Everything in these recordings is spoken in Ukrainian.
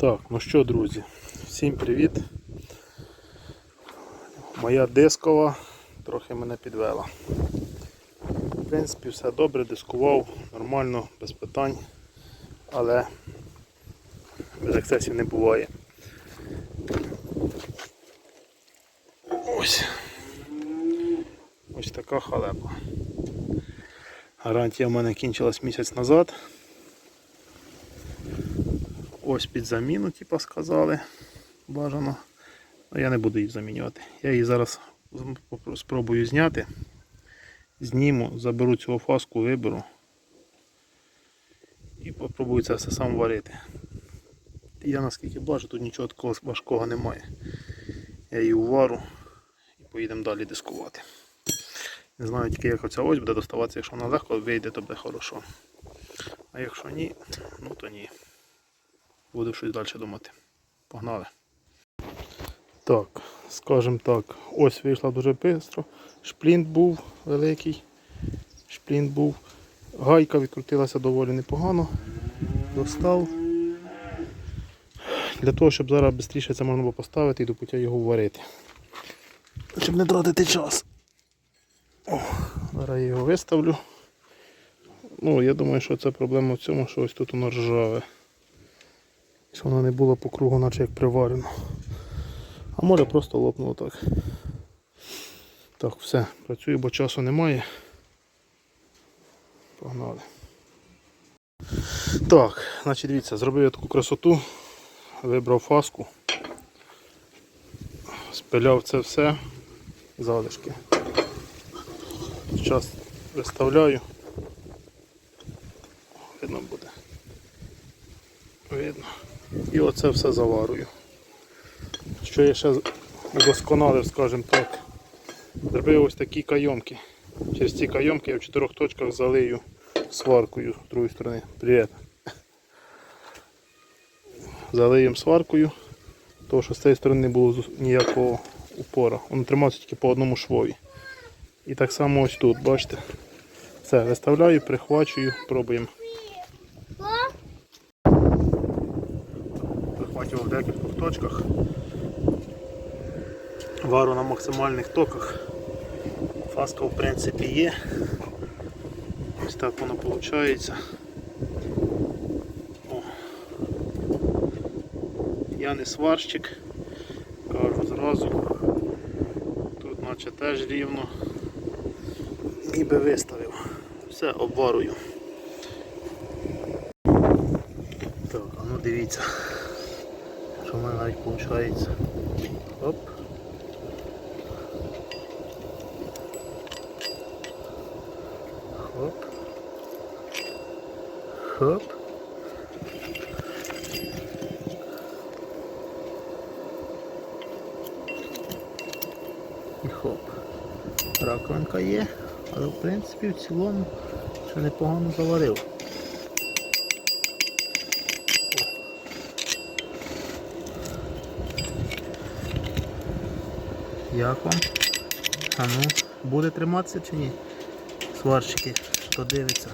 Так, ну що, друзі, всім привіт. Моя дискова трохи мене підвела. В принципі, все добре, дискував, нормально, без питань, але без ексцесів не буває. Ось. Ось така халепа. Гарантія в мене кінчилась місяць назад. Ось під заміну, типа сказали. Бажано. Ну, я не буду її замінювати. Я її зараз спробую зняти. Зніму, заберу цю фаску, виберу. І попробую це все сам варити. Я наскільки бачу, тут нічого такого важкого немає. Я її увару і поїдемо далі дискувати. Не знаю тільки як оця ось буде доставатися, якщо вона легко вийде, то буде хорошо. А якщо ні, ну то ні. Буду щось далі думати. Погнали. Так, скажімо так, ось вийшла дуже швидко. Шплінт був великий. Шплінт був. Гайка відкрутилася доволі непогано. Достав. Для того, щоб зараз швидше це можна було поставити і до пуття його варити. Щоб не тратити час. О, зараз я його виставлю. Ну, я думаю, що це проблема в цьому, що ось тут воно ржаве. Щоб воно не було по кругу, наче як приварено. А може просто лопнуло так. Так, все, працюю, бо часу немає. Погнали. Так, значить дивіться, зробив я таку красоту, вибрав фаску, спиляв це все, залишки. Зараз виставляю. Видно буде. Видно. І оце все заварую. Що я ще удосконалив, скажімо так. Зробив ось такі кайомки. Через ці кайомки я в чотирьох точках залию сваркою з другої сторони. Привіт. Залиємо сваркою, тому що з цієї сторони не було ніякого упора. Воно тримався тільки по одному швові. І так само ось тут, бачите. Все, виставляю, прихвачую, пробуємо. Прихвачував в декількох точках. Вару на максимальних токах. Фаска в принципі є. Ось так воно виходить. О. Я не сварщик, кажу зразу. Тут наче теж рівно. Ніби виставив. Все, обварую. Так, а ну дивіться, в мене навіть виходить. Оп. Хоп. Хоп. І хоп. Раковинка є, але в принципі в цілому ще непогано заварив. Як вам? А ну, буде триматися чи ні? Сварщики, хто дивиться.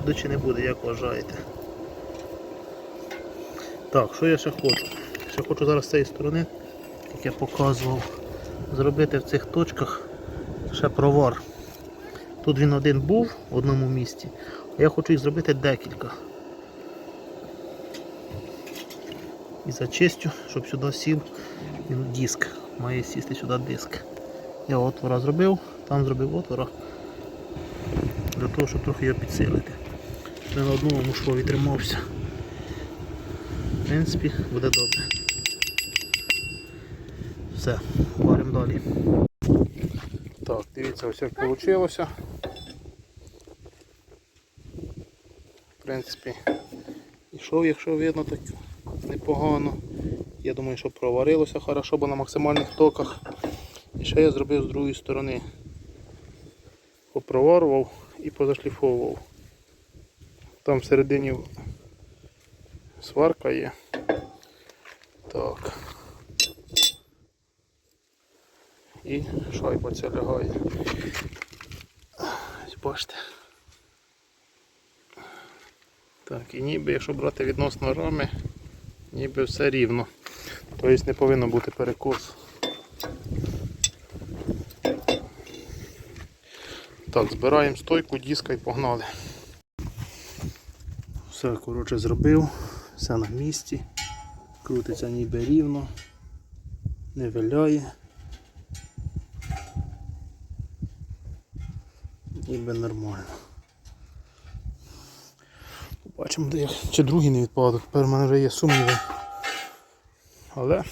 Буде чи не буде, як вважаєте? Так, що я ще хочу? Ще хочу зараз з цієї сторони, як я показував, зробити в цих точках ще провар. Тут він один був в одному місці, а я хочу їх зробити декілька. І зачистю, щоб сюди сів він диск. Має сісти сюди диск. Я отвора зробив, там зробив отвора для того, щоб трохи його підсилити. Не на одному швові тримався. В принципі, буде добре. Все, варимо далі. Так, дивіться, ось як вийшло. В принципі, ішов, якщо видно, так непогано. Я думаю, що проварилося хорошо, бо на максимальних токах. І ще я зробив з другої сторони. Попроварував і позашліфовував. Там всередині сварка є. Так. І шайба ця лягає. Бачите. Так, і ніби, якщо брати відносно рами, ніби все рівно. Тобто не повинно бути перекос. Так, збираємо стойку, диска і погнали. Все, коротше, зробив, все на місці. Крутиться ніби рівно, не виляє. Ніби нормально. Побачимо, де. Чи другий не відпадок. Тепер в мене вже є сумніви. Але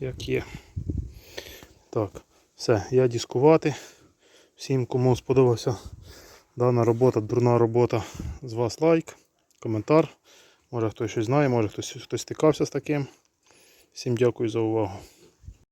як є. Так, все, я дискувати. Всім, кому сподобався дана робота, дурна робота, з вас лайк, коментар. Може хтось щось знає, може хтось, хтось стикався з таким. Всім дякую за увагу.